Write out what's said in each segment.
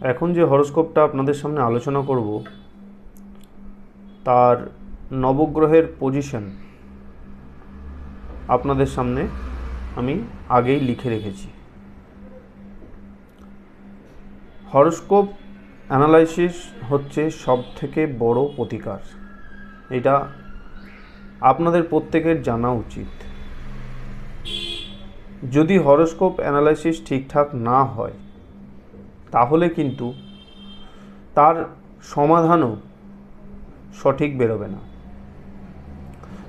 এখন যে হরস্কোপটা আপনাদের সামনে আলোচনা করব, তার নবগ্রহের পজিশন আপনাদের সামনে আমি আগেই লিখে রেখেছি। হরস্কোপ অ্যানালাইসিস হচ্ছে সব থেকে বড় প্রতিকার। এটা আপনাদের প্রত্যেকের জানা উচিত। যদি হরস্কোপ অ্যানালাইসিস ঠিকঠাক না হয় তাহলে কিন্তু তার সমাধানও সঠিক বেরোবে না।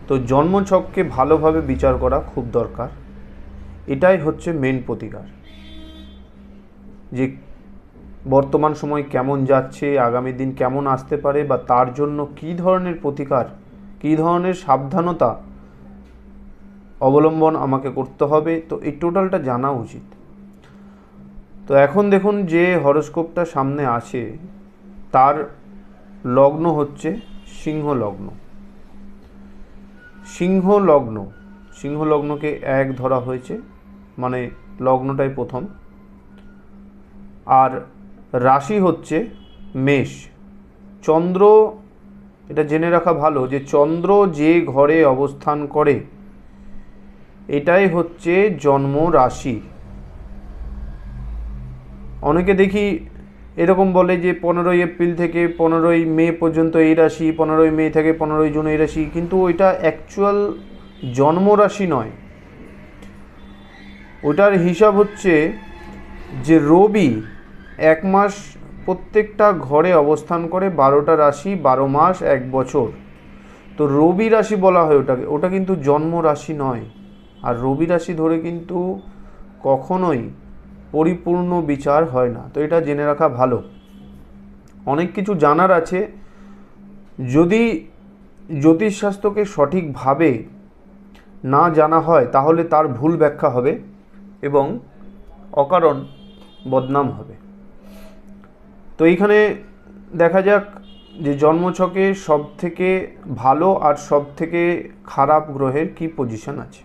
তো জন্মছককে ভালোভাবে বিচার করা খুব দরকার। এটাই হচ্ছে মেন প্রতিকার। যে বর্তমান সময় কেমন যাচ্ছে, আগামী দিন কেমন আসতে পারে বা তার জন্য কী ধরনের প্রতিকার, কী ধরনের সাবধানতা অবলম্বন আমাকে করতে হবে, তো এই টোটালটা জানা উচিত। তো এখন দেখুন যে হরস্কোপটা সামনে আছে, তার লগ্ন হচ্ছে সিংহ লগ্ন। সিংহ লগ্ন, সিংহ লগ্নকে এক ধরা হয়েছে মানে লগ্নটাই প্রথম। আর রাশি হচ্ছে মেষ। চন্দ্র, এটা জেনে রাখা ভালো যে চন্দ্র যে ঘরে অবস্থান করে, এটাই হচ্ছে জন্ম রাশি। অনেকে দেখি এরকম বলে যে পনেরোই এপ্রিল থেকে পনেরোই মে পর্যন্ত এই রাশি, পনেরোই মে থেকে পনেরোই জুন এই রাশি, কিন্তু ওইটা অ্যাকচুয়াল জন্ম রাশি নয়। ওটার হিসাব হচ্ছে যে রবি এক মাস প্রত্যেকটা ঘরে অবস্থান করে বারোটা রাশি, বারো মাস, এক বছর। তো রবি রাশি বলা হয় ওটাকে, ওটা কিন্তু জন্ম রাশি নয়। আর রবি রাশি ধরে কিন্তু কখনোই পরিপূর্ণ বিচার হয় না। তো এটা জেনে রাখা ভালো। অনেক কিছু জানার আছে। যদি জ্যোতিষশাস্ত্রকে সঠিকভাবে না জানা হয়, তাহলে তার ভুল ব্যাখ্যা হবে এবং অকারণ বদনাম হবে। তো এইখানে দেখা যাক যে জন্মছকে সব থেকে ভালো আর সব থেকে খারাপ গ্রহের কি পজিশন আছে।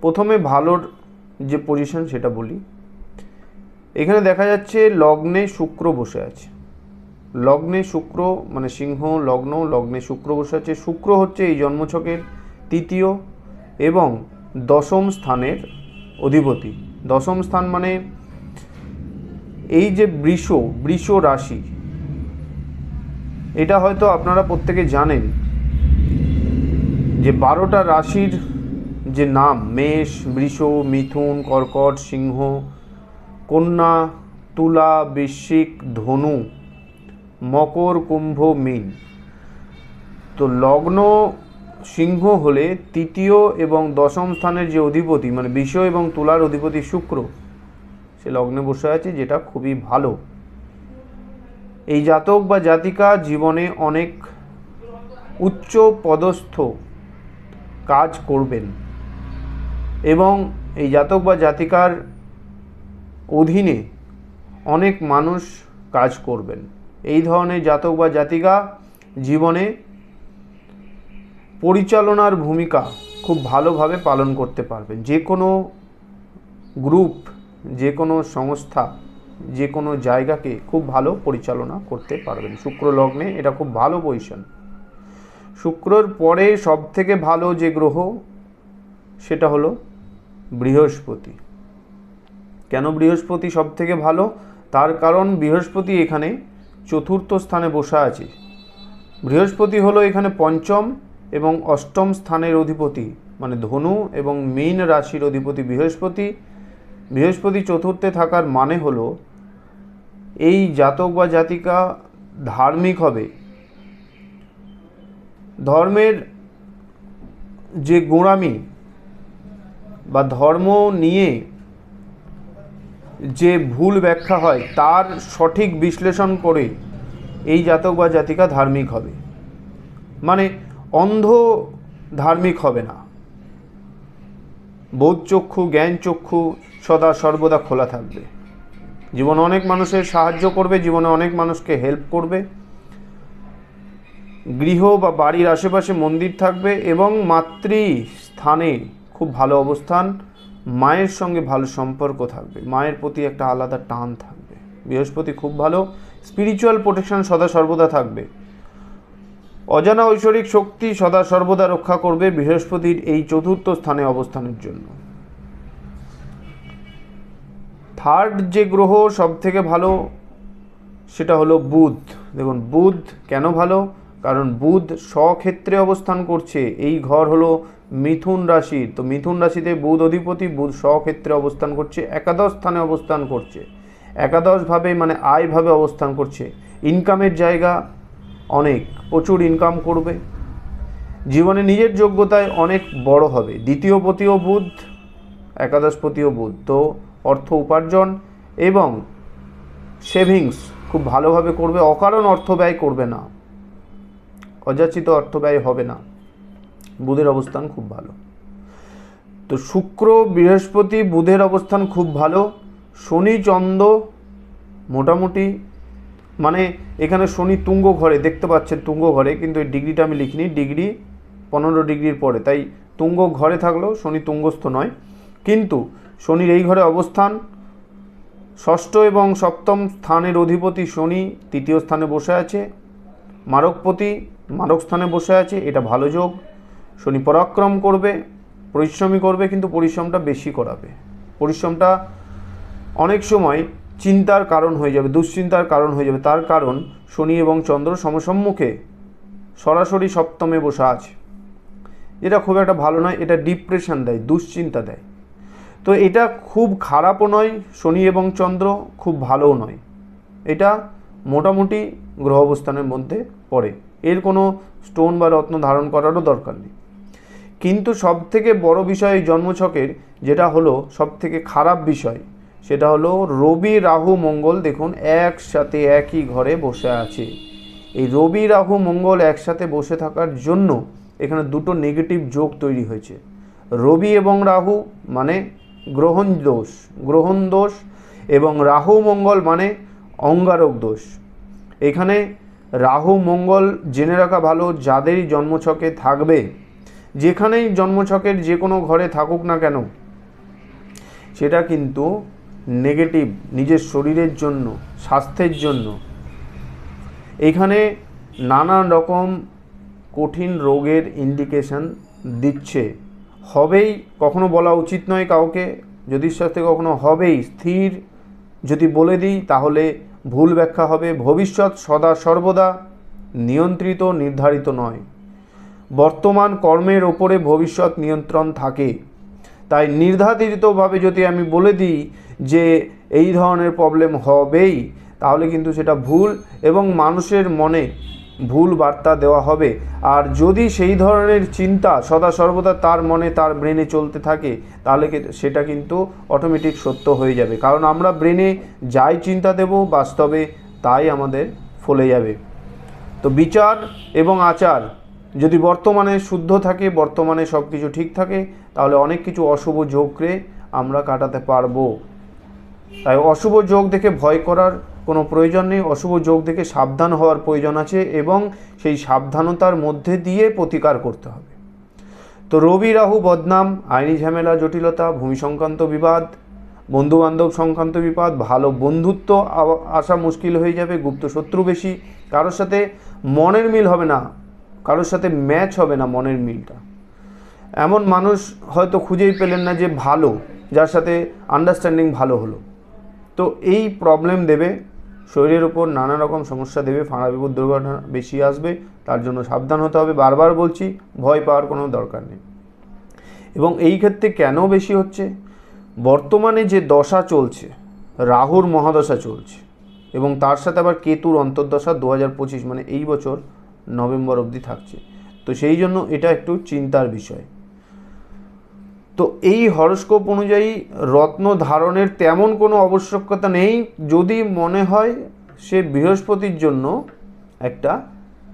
প্রথমে ভালোর যে পজিশন সেটা বলি। এখানে দেখা যাচ্ছে লগ্নে শুক্র বসে আছে। লগ্নে শুক্র মানে সিংহ, লগ্ন, লগ্নে শুক্র বসে আছে। শুক্র হচ্ছে এই জন্মছকের তৃতীয় এবং দশম স্থানের অধিপতি। দশম স্থান মানে এই যে বৃষ বৃষ রাশি, এটা হয়তো আপনারা প্রত্যেকে জানেন যে বারোটা রাশির যে নাম, মেষ, বৃষ, মিথুন, কর্কট, সিংহ, কন্যা, তুলা, বৃশ্চিক, ধনু, মকর, কুম্ভ, মীন। তো লগ্ন সিংহ হলে তৃতীয় এবং দশম স্থানের যে অধিপতি মানে বিষ এবং তুলার অধিপতি শুক্র, সে লগ্নে বসে আছে, যেটা খুবই ভালো। এই জাতক বা জাতিকা জীবনে অনেক উচ্চ পদস্থ কাজ করবেন। এবং এই জাতক বা জাতিকার অধীনে অনেক মানুষ কাজ করবেন। এই ধরনের জাতক বা জাতিকা জীবনে পরিচালনার ভূমিকা খুব ভালোভাবে পালন করতে পারবেন। যে কোনো গ্রুপ, যে কোনো সংস্থা, যে কোনো জায়গাকে খুব ভালো পরিচালনা করতে পারবেন। শুক্র লগ্নে এটা খুব ভালো পজিশন। শুক্রর পরে সব থেকে ভালো যে গ্রহ সেটা হলো বৃহস্পতি। কেন বৃহস্পতি সব থেকে ভালো? তার কারণ বৃহস্পতি এখানে চতুর্থ স্থানে বসা আছে। বৃহস্পতি হলো এখানে পঞ্চম এবং অষ্টম স্থানের অধিপতি মানে ধনু এবং মীন রাশির অধিপতি বৃহস্পতি। বৃহস্পতি চতুর্থে থাকার মানে হলো এই জাতক বা জাতিকা ধার্মিক হবে। ধর্মের যে গোড়ামি বা ধর্ম নিয়ে যে ভুল ব্যাখ্যা হয়, তার সঠিক বিশ্লেষণ করে এই জাতক বা জাতিকা ধার্মিক হবে। মানে অন্ধ ধার্মিক হবে না। বোধ চক্ষু, জ্ঞান চক্ষু সদা সর্বদা খোলা থাকবে। জীবনে অনেক মানুষের সাহায্য করবে, জীবনে অনেক মানুষকে হেল্প করবে। গৃহ বা বাড়ির আশেপাশে মন্দির থাকবে এবং মাতৃ স্থানে খুব ভালো অবস্থান, মায়ের সঙ্গে ভালো সম্পর্ক থাকবে, মায়ের প্রতি একটা আলাদা টান থাকবে। বৃহস্পতি খুব ভালো স্পিরিচুয়াল প্রোটেকশন সদা সর্বদা থাকবে। অজানা ঐশ্বরিক শক্তি সদা সর্বদা রক্ষা করবে বৃহস্পতির এই চতুর্থ স্থানে অবস্থানের জন্য। থার্ড যে গ্রহ সব থেকে ভালো, সেটা হলো বুধ। দেখুন, বুধ কেন ভালো? কারণ বুধ স্বক্ষেত্রে অবস্থান করছে, এই ঘর হলো মিথুন রাশির তো মিথুন রাশিতে বুধ অধিপতি, বুধ স্বক্ষেত্রে অবস্থান করছে, একাদশ স্থানে অবস্থান করছে। একাদশভাবে মানে আয়ভাবে অবস্থান করছে। ইনকামের জায়গা অনেক, প্রচুর ইনকাম করবে। জীবনে নিজের যোগ্যতায় অনেক বড় হবে। দ্বিতীয় পতিও বুধ একাদশপতিও বুধ। তো অর্থ উপার্জন এবং সেভিংস খুব ভালোভাবে করবে। অকারণ অর্থ ব্যয় করবে না। অযাচিত অর্থ ব্যয় হবে না। বুধের অবস্থান খুব ভালো। তো শুক্র, বৃহস্পতি, বুধের অবস্থান খুব ভালো। শনি, চন্দ্র মোটামুটি মানে এখানে শনি তুঙ্গ ঘরে, দেখতে পাচ্ছেন তুঙ্গ ঘরে, কিন্তু এই ডিগ্রিটা আমি লিখিনি, ডিগ্রি পনেরো ডিগ্রির পরে, তাই তুঙ্গ ঘরে থাকলেও শনি তুঙ্গস্থ নয়। কিন্তু শনির এই ঘরে অবস্থান, ষষ্ঠ এবং সপ্তম স্থানের অধিপতি শনি তৃতীয় স্থানে বসে আছে, মারকপতি মারক স্থানে বসে আছে, এটা ভালো যোগ। শনি পরাক্রম করবে পরিশ্রমী করবে, কিন্তু পরিশ্রমটা বেশি করাবে। পরিশ্রমটা অনেক সময় চিন্তার কারণ হয়ে যাবে, দুশ্চিন্তার কারণ হয়ে যাবে। তার কারণ শনি এবং চন্দ্র সমসম্মুখে সরাসরি সপ্তমে বসা আছে। এটা খুব একটা ভালো নয়, এটা ডিপ্রেশন দেয়, দুশ্চিন্তা দেয়। তো এটা খুব খারাপও নয়, শনি এবং চন্দ্র খুব ভালোও নয়। এটা মোটামুটি গ্রহ অবস্থানের মধ্যে পড়ে। এর কোনো স্টোন বা রত্ন ধারণ করারও দরকার নেই। কিন্তু সব থেকে বড় বিষয় জন্মছকের, যেটা হলো সব থেকে খারাপ বিষয়, সেটা হলো রবি রাহু মঙ্গল দেখুন একসাথে একই ঘরে বসে আছে। এই রবি রাহু মঙ্গল একসাথে বসে থাকার জন্য এখানে দুটো নেগেটিভ যোগ তৈরি হয়েছে। রবি এবং রাহু মানে গ্রহণ দোষ গ্রহণ দোষ এবং রাহু মঙ্গল মানে অঙ্গারক দোষ। এখানে রাহু মঙ্গল জেনে রাখা ভালো যাদেরই জন্মছকে থাকবে যেখানেই জন্মছকের যে কোনো ঘরে থাকুক না কেন, সেটা কিন্তু নেগেটিভ নিজের শরীরের জন্য, স্বাস্থ্যের জন্য। এখানে নানান রকম কঠিন রোগের ইন্ডিকেশন দিচ্ছে। হবেই কখনো বলা উচিত নয় কাউকে জ্যোতিষ শাস্ত্রে কখনো হবেই স্থির। যদি বলে দিই, তাহলে ভুল ব্যাখ্যা হবে। ভবিষ্যৎ সদা সর্বদা নিয়ন্ত্রিত, নির্ধারিত নয়। বর্তমান কর্মের ওপরে ভবিষ্যৎ নিয়ন্ত্রণ থাকে। তাই নির্ধারিতভাবে যদি আমি বলে দিই যে এই ধরনের প্রবলেম হবেই, তাহলে কিন্তু সেটা ভুল এবং মানুষের মনে ভুল বার্তা দেওয়া হবে। আর যদি সেই ধরনের চিন্তা সদা সর্বদা তার মনে, তার ব্রেনে চলতে থাকে, তাহলে সেটা কিন্তু অটোমেটিক সত্য হয়ে যাবে। কারণ আমরা ব্রেনে যাই চিন্তা দেব, বাস্তবে তাই আমাদের ফলে যাবে। তো বিচার এবং আচার যদি বর্তমানে শুদ্ধ থাকে, বর্তমানে সব কিছু ঠিক থাকে, তাহলে অনেক কিছু অশুভ যোগকে আমরা কাটাতে পারব। তাই অশুভ যোগ দেখে ভয় করার কোনো প্রয়োজন নেই, অশুভ যোগ দেখে সাবধান হওয়ার প্রয়োজন আছে এবং সেই সাবধানতার মধ্যে দিয়ে প্রতিকার করতে হবে। তো রবি, রাহু, বদনাম, আইনি ঝামেলা, জটিলতা, ভূমি সংক্রান্ত বিবাদ, বন্ধুবান্ধব সংক্রান্ত বিবাদ, ভালো বন্ধুত্ব আসা মুশকিল হয়ে যাবে, গুপ্ত শত্রু বেশি, কারোর সাথে মনের মিল হবে না। কারোর সাথে ম্যাচ হবে না মনের মিলটা। এমন মানুষ হয়তো খুঁজেই পেলেন না যে ভালো, যার সাথে আন্ডারস্ট্যান্ডিং ভালো হলো। তো এই প্রবলেম দেবে, শরীরের উপর নানা রকম সমস্যা দেবে, ফাঁড়া বিপদ, দুর্ঘটনা বেশি আসবে, তার জন্য সাবধান হতে হবে। বারবার বলছি, ভয় পাওয়ার কোনো দরকার নেই। এবং এই ক্ষেত্রে কেন বেশি হচ্ছে? বর্তমানে যে দশা চলছে, রাহুর মহাদশা চলছে, এবং তার সাথে আবার কেতুর অন্তর্দশা দু হাজার পঁচিশ মানে এই বছর নভেম্বর অবধি থাকছে। তো সেই জন্য এটা একটু চিন্তার বিষয়। তো এই হরস্কোপ অনুযায়ী রত্ন ধারণের তেমন কোনো আবশ্যকতা নেই। যদি মনে হয় সে বৃহস্পতির জন্য একটা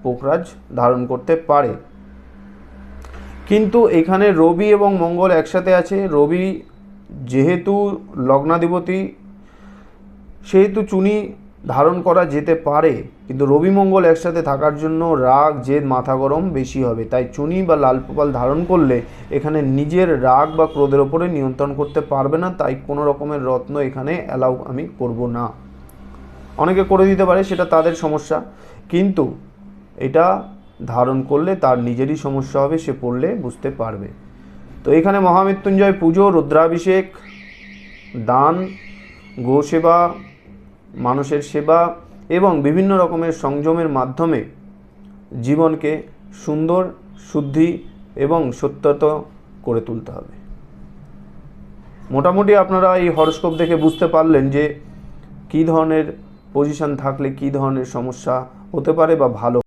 পোকরাজ ধারণ করতে পারে। কিন্তু এখানে রবি এবং মঙ্গল একসাথে আছে। রবি যেহেতু লগ্নাধিপতি, সেহেতু চুনি ধারণ করা যেতে পারে, কিন্তু রবি মঙ্গল একসাথে থাকার জন্য রাগ, জেদ, মাথা গরম বেশি হবে। তাই চুনি বা লাল পোপাল ধারণ করলে এখানে নিজের রাগ বা ক্রোধের ওপরে নিয়ন্ত্রণ করতে পারবে না, তাই কোনো রকমের রত্ন এখানে অ্যালাউ আমি করব না। অনেকে করে দিতে পারে, সেটা তাদের সমস্যা, কিন্তু এটা ধারণ করলে তার নিজেরই সমস্যা হবে, সে পড়লে বুঝতে পারবে। তো এখানে মহামৃত্যুঞ্জয় পুজো, রুদ্রাভিষেক, দান, গোসেবা মানুষের সেবা এবং বিভিন্ন রকমের সংযমের মাধ্যমে জীবনকে সুন্দর, শুদ্ধি এবং সত্যত করে তুলতে হবে। মোটামুটি আপনারা এই হরস্কোপ দেখে বুঝতে পারলেন যে কী ধরনের পজিশন থাকলে কী ধরনের সমস্যা হতে পারে বা ভালো